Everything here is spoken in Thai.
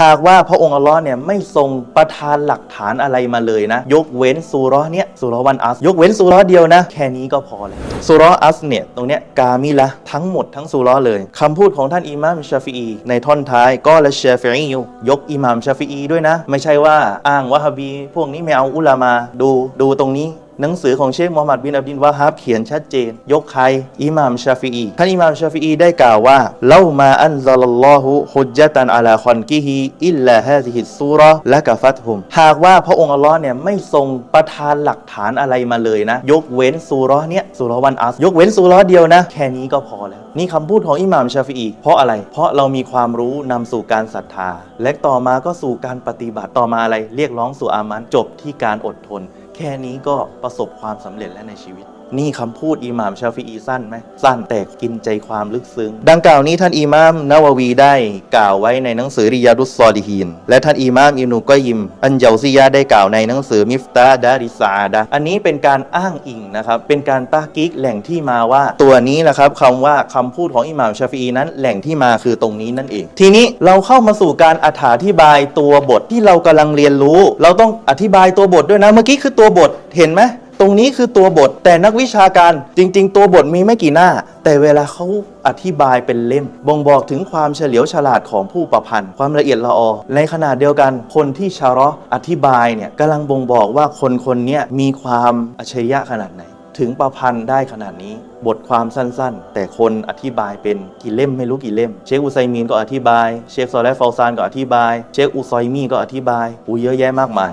หากว่าพระองค์อัลลอฮ์เนี่ยไม่ทรงประทานหลักฐานอะไรมาเลยนะ ยกเว้นซูราะห์เนี่ยซูราะห์วันอัส ยกเว้นซูราะห์เดียวนะ แค่นี้ก็พอเลยซูเราะห์อัสเนี่ยตรงเนี้ยกามิละทั้งหมดทั้งซูราะห์เลยคำพูดของท่านอิหม่ามชาฟีอีในท่อนท้ายก็ละชาฟีอยู่ยกอิหม่ามชาฟีอีด้วยนะ ไม่ใช่ว่าอ้างวะฮบีพวกนี้ไม่เอาอุลามาดูดูตรงนี้ หนังสือของเชคมูฮัมหมัดบินอับดินวาฮับเขียนชัดเจน ยกใครอิหม่ามชาฟีอีท่านอิหม่ามชาฟีอีได้กล่าวว่าเล่ามาอันซัลลอฮุฮุจญะตันอาลาคอนกิฮิอิลลาฮาซิฮิซูราะห์และกะฟัตฮุม หากว่าพระองค์อัลลอฮ์เนี่ยไม่ทรงประทานหลักฐานอะไรมาเลยนะ ยกเว้นซูราะห์เนี่ยซูราะห์วันอัสยกเว้นซูราะห์เดียวนะ แค่นี้ก็พอแล้ว นี่คำพูดของอิหม่ามชาฟีอีเพราะอะไร เพราะเรามีความรู้นำสู่การศรัทธา และต่อมาก็สู่การปฏิบัติต่อมาอะไร เรียกร้องสู่อามันจบที่การอดทน แค่นี้ก็ประสบความสำเร็จแล้วในชีวิต นี่คำพูดอิหม่ามชาฟีอีสั้นไหมสั้นแต่กินใจความลึกซึ้ง ดังกล่าวนี้ท่านอิหม่ามนาววีได้กล่าวไว้ในหนังสือริยาดุสซอลิฮีน และท่านอิหม่ามอินุกอยิม อันเยาซียะห์ได้กล่าวในหนังสือมิฟตาดาริซาดะอันนี้เป็นการอ้างอิงนะครับ เป็นการตากิกแหล่งที่มาว่า ตัวนี้นะครับคำว่าคำพูดของอิหม่ามชาฟีอีนั้นแหล่งที่มาคือตรงนี้นั่นเอง ทีนี้เราเข้ามาสู่การอธิบายตัวบทที่เรากำลังเรียนรู้ เราต้องอธิบายตัวบทด้วยนะเมื่อกี้คือตัวบทเห็นไหม ตรงนี้คือตัวบทแต่นักวิชาการจริง ๆ ตัวบทมีไม่กี่หน้า แต่เวลาเขาอธิบายเป็นเล่ม บ่งบอกถึงความเฉลียวฉลาดของผู้ประพันธ์ ความละเอียดละออ ในขณะเดียวกันคนที่ชาเราะห์อธิบายเนี่ยกำลังบ่งบอกว่าคนคนนี้มีความอัจฉริยะขนาดไหน ถึงประพันธ์ได้ขนาดนี้บทความสั้นๆ แต่คนอธิบายเป็นกี่เล่มไม่รู้กี่เล่ม เชคอุไซมีนก็อธิบาย เชคซอลและฟาวซานก็อธิบาย เชคอุซอยมีก็อธิบายอูเยอะแยะมากมาย